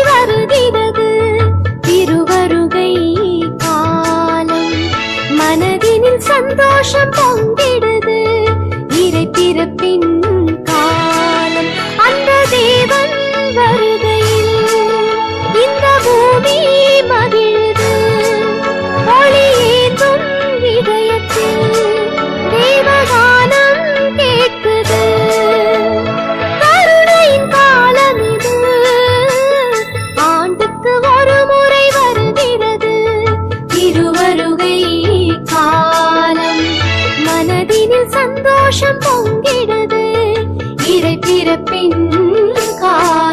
வருகிறது. திருவருகை காலம். மனதினில் சந்தோஷம் பொங்கி வருகை காலம் மனதினில் சந்தோஷம் பொங்கிடது இறை பிறப்பின் காலம்